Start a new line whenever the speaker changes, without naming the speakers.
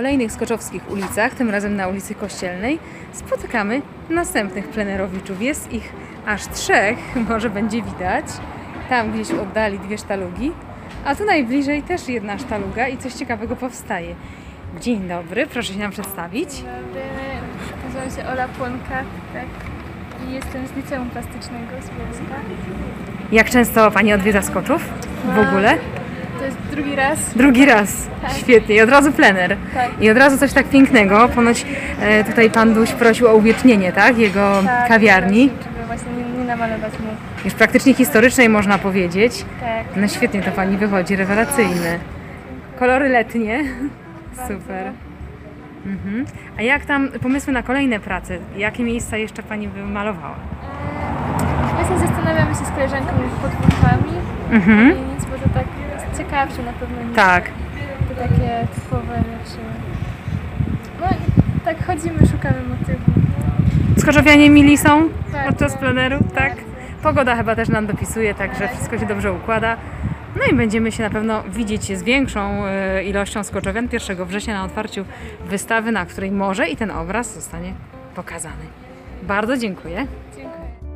kolejnych skoczowskich ulicach, tym razem na ulicy Kościelnej, spotykamy następnych plenerowiczów. Jest ich aż trzech, może będzie widać. Tam gdzieś w oddali dwie sztalugi, a tu najbliżej też jedna sztaluga i coś ciekawego powstaje. Dzień dobry, proszę się nam przedstawić.
Dobry, nazywam się Ola Płonka, tak. I jestem z Liceum Plastycznego z Bielska.
Jak często Pani odwiedza skoczów w ogóle?
To jest drugi raz.
Drugi raz.
Tak.
Świetnie. I od razu plener.
Tak.
I od razu coś tak pięknego. Ponoć e, tutaj Pan Duś prosił o uwiecznienie, tak? Jego
Tak,
kawiarni.
proszę, Żeby właśnie nie, nie namalować mu.
Już praktycznie historycznej można powiedzieć.
Tak.
No świetnie to Pani wychodzi, rewelacyjne. Kolory letnie.
Bardzo.
Super. Mhm. A jak tam pomysły na kolejne prace? Jakie miejsca jeszcze Pani wymalowała?
Właśnie zastanawiamy się z koleżanką nad podwórkami
Mhm.
i nic, bo to tak ciekawsze na pewno niż
Tak.
te takie typowe rzeczy. No i tak chodzimy, szukamy motywu.
Skoczowianie mili są
Tak,
podczas pleneru, tak? Pogoda chyba też nam dopisuje, także wszystko się dobrze układa. No i będziemy się na pewno widzieć z większą e, ilością skoczowian 1 września na otwarciu wystawy, na której może i ten obraz zostanie pokazany. Bardzo dziękuję.
Dziękuję.